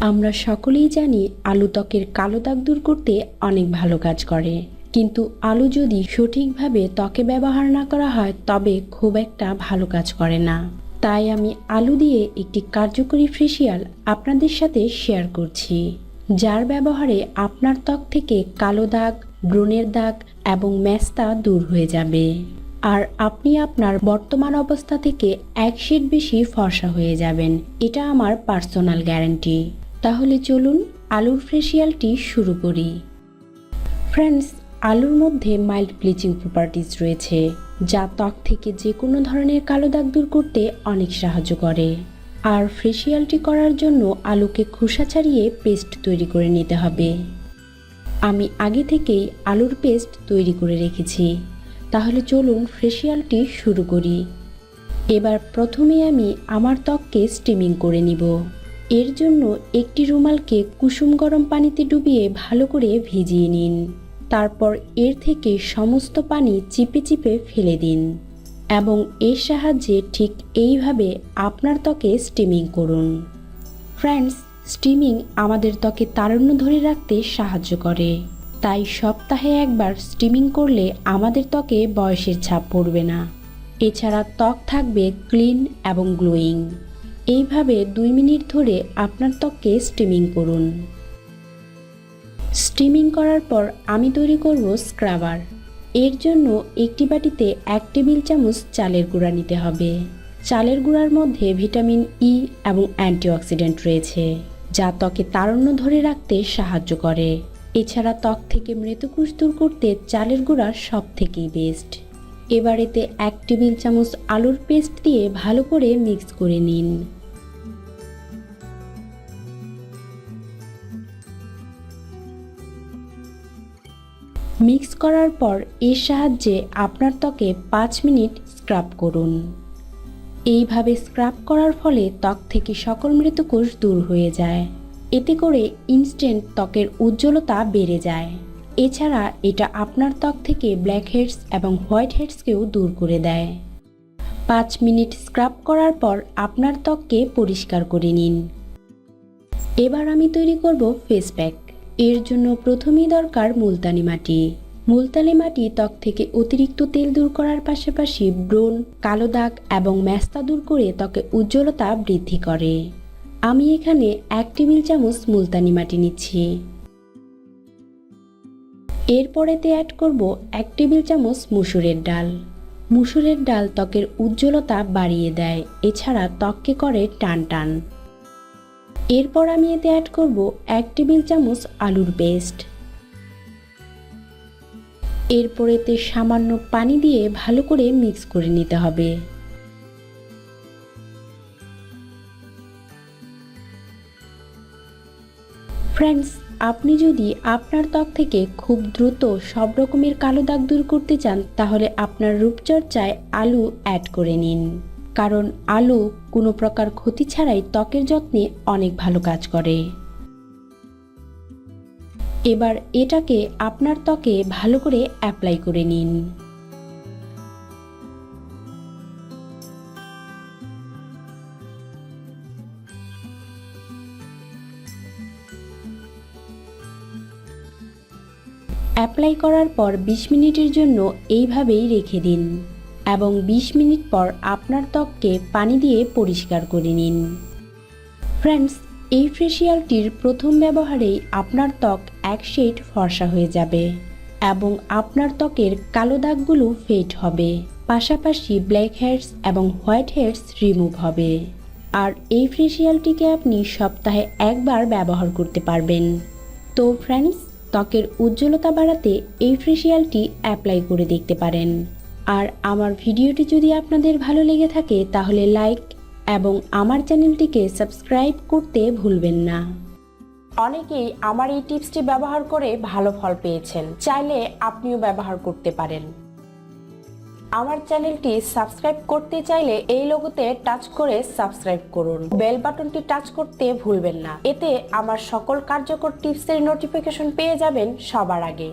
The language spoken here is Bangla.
আমরা সকলেই জানি আলু ত্বকের কালো দাগ দূর করতে অনেক ভালো কাজ করে। কিন্তু আলু যদি সঠিকভাবে ত্বকে ব্যবহার না করা হয়, তবে খুব একটা ভালো কাজ করে না। তাই আমি আলু দিয়ে একটি কার্যকরী ফেসিয়াল আপনাদের সাথে শেয়ার করছি, যার ব্যবহারে আপনার ত্বক থেকে কালো দাগ, ব্রণের দাগ এবং ম্যাস্তা দূর হয়ে যাবে। আর আপনি আপনার বর্তমান অবস্থা থেকে এক শেড বেশি ফর্সা হয়ে যাবেন। এটা আমার পার্সোনাল গ্যারান্টি। তাহলে চলুন আলুর ফেসিয়ালটি শুরু করি। ফ্রেন্ডস, আলুর মধ্যে মাইল্ড ব্লিচিং প্রপার্টিজ রয়েছে, যা ত্বক থেকে যে কোনো ধরনের কালো দাগ দূর করতে অনেক সাহায্য করে। আর ফেসিয়ালটি করার জন্য আলুকে খোসা ছাড়িয়ে পেস্ট তৈরি করে নিতে হবে। আমি আগে থেকেই আলুর পেস্ট তৈরি করে রেখেছি। তাহলে চলুন ফেসিয়ালটি শুরু করি। এবার প্রথমে আমি আমার ত্বককে স্টিমিং করে নিব। এর জন্য একটি রুমালকে কুসুম গরম পানিতে ডুবিয়ে ভালো করে ভিজিয়ে নিন। তারপর এর থেকে সমস্ত পানি চিপে চিপে ফেলে দিন এবং এর সাহায্যে ঠিক এইভাবে আপনার ত্বকে স্টিমিং করুন। ফ্রেন্ডস, স্টিমিং আমাদের ত্বকে তারুণ্য ধরে রাখতে সাহায্য করে। তাই সপ্তাহে একবার স্টিমিং করলে আমাদের ত্বকে বয়সের ছাপ পড়বে না। এছাড়া ত্বক থাকবে ক্লিন এবং গ্লোয়িং। এইভাবে দুই মিনিট ধরে আপনার ত্বককে স্টিমিং করুন। স্টিমিং করার পর আমি তৈরি করব স্ক্রাবার। এর জন্য একটি বাটিতে এক টেবিল চামচ চালের গুঁড়া নিতে হবে। চালের গুঁড়ার মধ্যে ভিটামিন ই এবং অ্যান্টিঅক্সিডেন্ট রয়েছে, যা ত্বকে তারণ্য ধরে রাখতে সাহায্য করে। এছাড়া ত্বক থেকে মৃতকোষ দূর করতে চালের গুঁড়া সব থেকেই বেস্ট এবার এতে এক টেবিল চামচ আলুর পেস্ট দিয়ে ভালো করে মিক্স করে নিন। মিক্স করার পর এর সাহায্যে আপনার ত্বকে পাঁচ মিনিট স্ক্রাব করুন। এইভাবে স্ক্রাব করার ফলে ত্বক থেকে সকল মৃতকোষ দূর হয়ে যায়। এতে করে ইনস্ট্যান্ট ত্বকের উজ্জ্বলতা বেড়ে যায়। এছাড়া এটা আপনার ত্বক থেকে ব্ল্যাক হেডস এবং হোয়াইট হেডসকেও দূর করে দেয়। পাঁচ মিনিট স্ক্রাব করার পর আপনার ত্বককে পরিষ্কার করে নিন। এবার আমি তৈরি করব ফেস প্যাক। এর জন্য প্রথমেই দরকার মুলতানি মাটি। মুলতানি মাটি ত্বক থেকে অতিরিক্ত তেল দূর করার পাশাপাশি ব্রণ, কালো দাগ এবং ম্যাস্তা দূর করে ত্বকে উজ্জ্বলতা বৃদ্ধি করে। আমি এখানে এক টেবিল চামচ মুলতানি মাটি নিচ্ছি। এরপরেতে অ্যাড করব এক টেবিল চামচ মুসুরের ডাল। মুসুরের ডাল ত্বকের উজ্জ্বলতা বাড়িয়ে দেয়, এছাড়া ত্বককে করে টান টান এরপর আমি এতে অ্যাড করব এক টেবিল চামচ আলুর পেস্ট এরপর এতে সামান্য পানি দিয়ে ভালো করে মিক্স করে নিতে হবে। ফ্রেন্ডস আপনি যদি আপনার ত্বক থেকে খুব দ্রুত সব রকমের কালো দাগ দূর করতে চান, তাহলে আপনার রূপচর্চায় আলু অ্যাড করে নিন। কারণ আলু কোনো প্রকার ক্ষতি ছাড়াই ত্বকের যত্নে অনেক ভালো কাজ করে। এবার এটাকে আপনার ত্বকে ভালো করে অ্যাপ্লাই করে নিন। অ্যাপ্লাই করার পর ২০ মিনিটের জন্য এইভাবেই রেখে দিন। এবং ২০ মিনিট পর আপনার ত্বককে পানি দিয়ে পরিষ্কার করে নিন। ফ্রেন্ডস এই ফেসিয়ালটির প্রথম ব্যবহারেই আপনার ত্বক এক শেড ফর্সা হয়ে যাবে এবং আপনার ত্বকের কালো দাগগুলো ফেড হবে। পাশাপাশি ব্ল্যাক হেডস এবং হোয়াইট হেডস রিমুভ হবে। আর এই ফেসিয়ালটিকে আপনি সপ্তাহে একবার ব্যবহার করতে পারবেন। তো ফ্রেন্ডস ত্বকের উজ্জ্বলতা বাড়াতে এই ফেসিয়ালটি অ্যাপ্লাই করে দেখতে পারেন। আর আমার ভিডিওটি যদি আপনাদের ভালো লেগে থাকে, তাহলে লাইক এবং আমার চ্যানেলটিকে সাবস্ক্রাইব করতে ভুলবেন না। অনেকেই আমার এই টিপসটি ব্যবহার করে ভালো ফল পেয়েছেন, চাইলে আপনিও ব্যবহার করতে পারেন। আমার চ্যানেলটি সাবস্ক্রাইব করতে চাইলে এই লোগোতে টাচ করে সাবস্ক্রাইব করুন। বেল বাটনটি টাচ করতে ভুলবেন না। এতে আমার সকল কার্যকর টিপসের নোটিফিকেশন পেয়ে যাবেন সবার আগে।